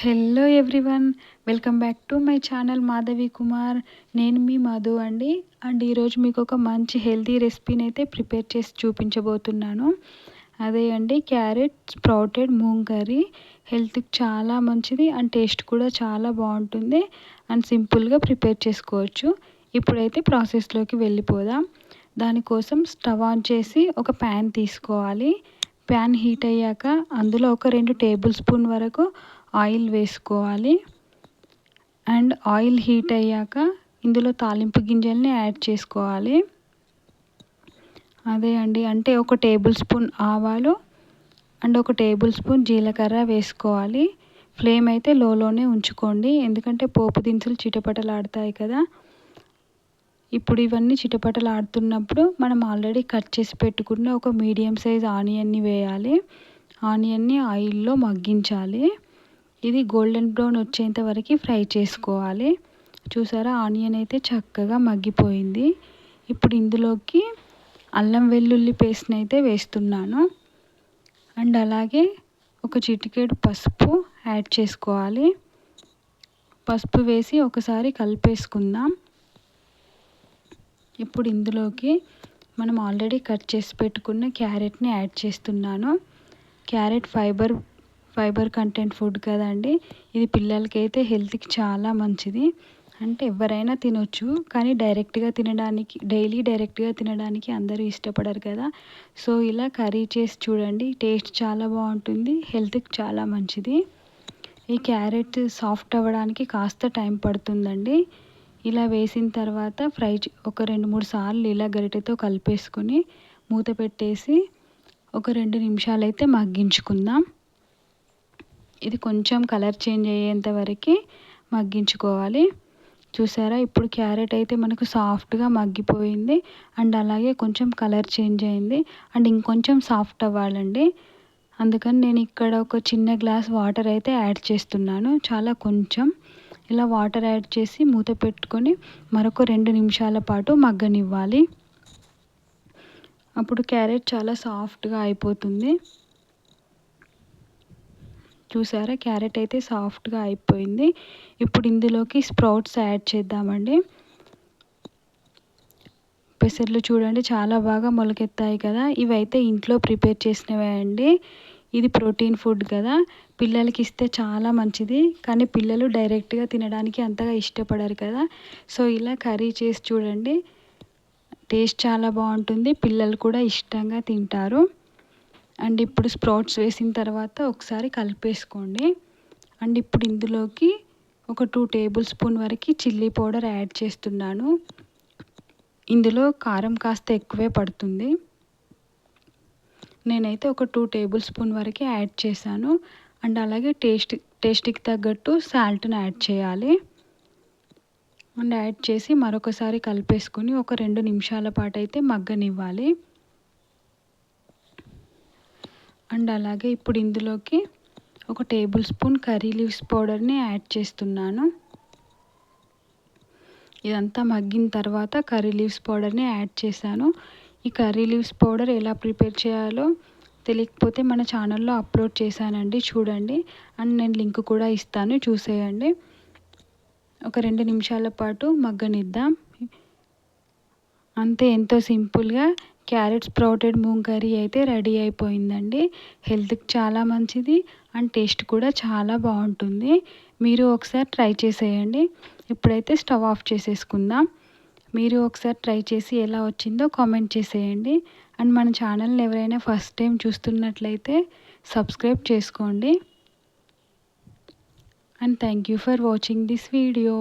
Hello everyone welcome back to my channel Madhavi Kumar నేను మీ మధు అండి. అండ్ ఈరోజు మీకు ఒక మంచి హెల్తీ రెసిపీని అయితే ప్రిపేర్ చేసి చూపించబోతున్నాను. అదే అండి క్యారెట్ స్ప్రౌటెడ్ మూంగ్ కర్రీ హెల్త్కి చాలా మంచిది అండ్ టేస్ట్ కూడా చాలా బాగుంటుంది అండ్ సింపుల్గా ప్రిపేర్ చేసుకోవచ్చు. ఇప్పుడైతే ప్రాసెస్లోకి వెళ్ళిపోదాం. దానికోసం స్టవ్ ఆన్ చేసి ఒక ప్యాన్ తీసుకోవాలి. ప్యాన్ హీట్ అయ్యాక అందులో ఒక రెండు టేబుల్ స్పూన్ వరకు ఆయిల్ వేసుకోవాలి. అండ్ ఆయిల్ హీట్ అయ్యాక ఇందులో తాలింపు గింజల్ని యాడ్ చేసుకోవాలి. అదే అండి. అంటే ఒక టేబుల్ స్పూన్ ఆవాలు అండ్ ఒక టేబుల్ స్పూన్ జీలకర్ర వేసుకోవాలి. ఫ్లేమ్ అయితే లోలోనే ఉంచుకోండి. ఎందుకంటే పోపు దినుసులు చిటపటలాడతాయి కదా. ఇప్పుడు ఇవన్నీ చిటపటలాడుతున్నప్పుడు మనం ఆల్రెడీ కట్ చేసి పెట్టుకున్న ఒక మీడియం సైజ్ ఆనియన్ని వేయాలి. ఆనియన్ని ఆయిల్లో మగ్గించాలి. ఇది గోల్డెన్ బ్రౌన్ వచ్చేంత వరకు ఫ్రై చేసుకోవాలి. చూసారా ఆనియన్ అయితే చక్కగా మగ్గిపోయింది. ఇప్పుడు ఇందులోకి అల్లం వెల్లుల్లి పేస్ట్ని అయితే వేస్తున్నాను. అండ్ అలాగే ఒక చిటికేడు పసుపు యాడ్ చేసుకోవాలి. పసుపు వేసి ఒకసారి కలిపేసుకుందాం. ఇప్పుడు ఇందులోకి మనం ఆల్రెడీ కట్ చేసి పెట్టుకున్న క్యారెట్ని యాడ్ చేస్తున్నాను. Carrot fibre fibre content food కదండి. ఇది పిల్లలకైతే హెల్త్కి చాలా మంచిది. అంటే ఎవరైనా తినొచ్చు కానీ డైరెక్ట్గా తినడానికి డైలీ డైరెక్ట్గా తినడానికి అందరూ ఇష్టపడరు కదా. సో ఇలా కర్రీ చేసి చూడండి. టేస్ట్ చాలా బాగుంటుంది హెల్త్కి చాలా మంచిది. ఈ క్యారెట్ సాఫ్ట్ అవ్వడానికి కాస్త టైం పడుతుందండి. ఇలా వేసిన తర్వాత ఫ్రై ఒక రెండు మూడు సార్లు ఇలా గరిటెతో కలిపేసుకొని మూత పెట్టేసి ఒక రెండు నిమిషాలు అయితే మగ్గించుకుందాం. ఇది కొంచెం కలర్ చేంజ్ అయ్యేంత వరకు మగ్గించుకోవాలి. చూసారా? ఇప్పుడు క్యారెట్ అయితే మనకు సాఫ్ట్గా మగ్గిపోయింది. అండ్ అలాగే కొంచెం కలర్ చేంజ్ అయింది. అండ్ ఇంకొంచెం సాఫ్ట్ అవ్వాలండి. అందుకని నేను ఇక్కడ ఒక చిన్న గ్లాస్ వాటర్ అయితే యాడ్ చేస్తున్నాను. చాలా కొంచెం. ఇలా వాటర్ యాడ్ చేసి మూత పెట్టుకొని మరొక రెండు నిమిషాల పాటు మగ్గనివ్వాలి. అప్పుడు క్యారెట్ చాలా సాఫ్ట్గా అయిపోతుంది. చూసారా? క్యారెట్ అయితే సాఫ్ట్గా అయిపోయింది. ఇప్పుడు ఇందులోకి స్ప్రౌట్స్ యాడ్ చేద్దామండి. పెసర్లు చూడండి చాలా బాగా మొలకెత్తాయి కదా. ఇవైతే ఇంట్లో ప్రిపేర్ చేసినవే అండి. ఇది ప్రోటీన్ ఫుడ్ కదా. పిల్లలకి ఇస్తే చాలా మంచిది. కానీ పిల్లలు డైరెక్ట్గా తినడానికి అంతగా ఇష్టపడరు కదా. సో ఇలా కర్రీ చేసి చూడండి. టేస్ట్ చాలా బాగుంటుంది. పిల్లలు కూడా ఇష్టంగా తింటారు. అండ్ ఇప్పుడు స్ప్రౌట్స్ వేసిన తర్వాత ఒకసారి కలిపేసుకోండి. అండ్ ఇప్పుడు ఇందులోకి ఒక టూ టేబుల్ స్పూన్ వరకు చిల్లీ పౌడర్ యాడ్ చేస్తున్నాను. ఇందులో కారం కాస్త ఎక్కువే పడుతుంది. నేనైతే ఒక టూ టేబుల్ స్పూన్ వరకు యాడ్ చేశాను. అండ్ అలాగే టేస్ట్ టేస్ట్కి తగ్గట్టు సాల్ట్ని యాడ్ చేయాలి. అండ్ యాడ్ చేసి మరొకసారి కలిపేసుకొని ఒక రెండు నిమిషాల పాటు అయితే మగ్గనివ్వాలి. అండ్ అలాగే ఇప్పుడు ఇందులోకి ఒక టేబుల్ స్పూన్ కర్రీ లీవ్స్ పౌడర్ని యాడ్ చేస్తున్నాను. ఇదంతా మగ్గిన తర్వాత కర్రీ లీవ్స్ పౌడర్ని యాడ్ చేశాను. ఈ కర్రీ లీవ్స్ పౌడర్ ఎలా ప్రిపేర్ చేయాలో తెలియకపోతే మన ఛానల్లో అప్లోడ్ చేశానండి చూడండి. అండ్ నేను లింక్ కూడా ఇస్తాను చూసేయండి. ఒక రెండు నిమిషాల పాటు మగ్గనిద్దాం. అంతే ఎంతో సింపుల్గా క్యారెట్ స్ప్రౌటెడ్ మూంగ్ కర్రీ అయితే రెడీ అయిపోయిందండి. హెల్త్కి చాలా మంచిది అండ్ టేస్ట్ కూడా చాలా బాగుంటుంది. మీరు ఒకసారి ట్రై చేసేయండి. ఇప్పుడైతే స్టవ్ ఆఫ్ చేసేసుకుందాం. మీరు ఒకసారి ట్రై చేసి ఎలా వచ్చిందో కామెంట్ చేసేయండి. అండ్ మన ఛానల్ని ఎవరైనా ఫస్ట్ టైం చూస్తున్నట్లయితే సబ్స్క్రైబ్ చేసుకోండి. And thank you for watching this video.